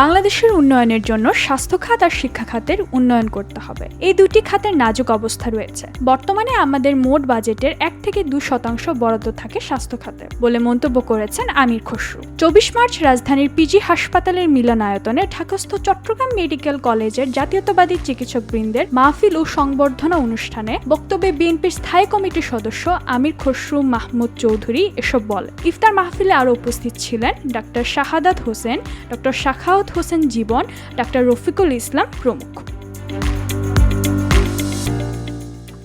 বাংলাদেশের উন্নয়নের জন্য স্বাস্থ্য খাত আর শিক্ষা খাতের উন্নয়ন করতে হবে। এই দুটি খাতের নাজুক অবস্থা রয়েছে। বর্তমানে আমাদের মোট বাজেটের এক থেকে দুই শতাংশ বরাদ্দ থাকে স্বাস্থ্য খাতে বলে মন্তব্য করেছেন আমির খসরু। চব্বিশ মার্চ রাজধানীর পিজি হাসপাতালের মিলনায়তনে ঢাকাস্থ চট্টগ্রাম মেডিকেল কলেজের জাতীয়তাবাদী চিকিৎসকবৃন্দের মাহফিল ও সংবর্ধনা অনুষ্ঠানে বক্তব্যে বিএনপির স্থায়ী কমিটির সদস্য আমির খসরু মাহমুদ চৌধুরী এসব বলে ইফতার মাহফিলে আরও উপস্থিত ছিলেন ডাক্তার শাহাদাত হোসেন ডক্টর শাখাওয়াত হোসেন জীবন ডাক্তার রফিকুল ইসলাম প্রমুখ।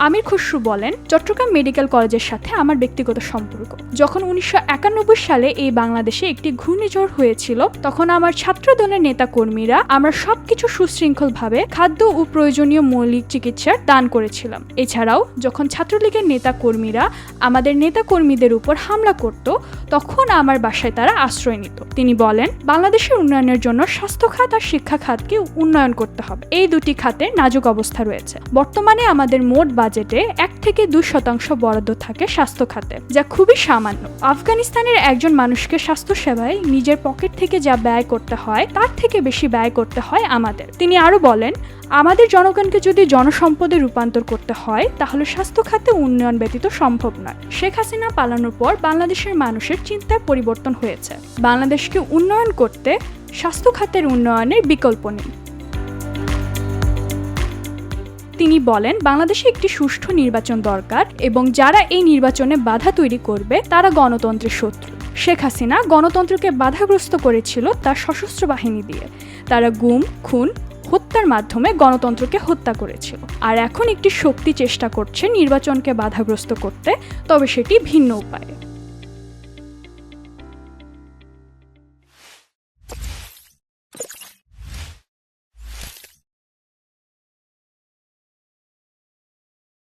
আমির খসরু বলেন, চট্টগ্রাম মেডিকেল কলেজের সাথে আমার ব্যক্তিগত সম্পর্ক। যখন উনিশশো একানব্বই সালে এই বাংলাদেশে একটি ঘূর্ণিঝড় হয়েছিল, তখন আমার ছাত্র দলের নেতা কর্মীরা আমরা সবকিছু সুশৃঙ্খলভাবে খাদ্য ও প্রয়োজনীয় মৌলিক চিকিৎসার দান করেছিলাম। এছাড়াও, যখন ছাত্রলীগের নেতা কর্মীরা আমাদের নেতা কর্মীদের উপর হামলা করত, তখন আমার বাসায় তারা আশ্রয় নিত। তিনি বলেন, বাংলাদেশের উন্নয়নের জন্য স্বাস্থ্য খাত আর শিক্ষা খাতকে উন্নয়ন করতে হবে। এই দুটি খাতের নাজুক অবস্থা রয়েছে। বর্তমানে আমাদের মোট বাজেটে এক থেকে দুই শতাংশ বরাদ্দ থাকে স্বাস্থ্য খাতে, যা খুবই সামান্য। আফগানিস্তানের একজন মানুষকে স্বাস্থ্য সেবায় নিজের পকেট থেকে যা ব্যয় করতে হয়, তার থেকে বেশি ব্যয় করতে হয় আমাদের। তিনি আরও বলেন, আমাদের জনগণকে যদি জনসম্পদে রূপান্তর করতে হয়, তাহলে স্বাস্থ্য খাতে উন্নয়ন ব্যতীত সম্ভব নয়। শেখ হাসিনা পালানোর পর বাংলাদেশের মানুষের চিন্তায় পরিবর্তন হয়েছে। বাংলাদেশকে উন্নয়ন করতে স্বাস্থ্য খাতের উন্নয়নের বিকল্প নেই। তিনি বলেন, বাংলাদেশে একটি সুষ্ঠু নির্বাচন দরকার এবং যারা এই নির্বাচনে বাধা তৈরি করবে, তারা গণতন্ত্রের শত্রু। শেখ হাসিনা গণতন্ত্রকে বাধাগ্রস্ত করেছিল তার সশস্ত্র বাহিনী দিয়ে। তারা গুম, খুন, হত্যার মাধ্যমে গণতন্ত্রকে হত্যা করেছিল। আর এখন একটি শক্তি চেষ্টা করছে নির্বাচনকে বাধাগ্রস্ত করতে, তবে সেটি ভিন্ন উপায়ে।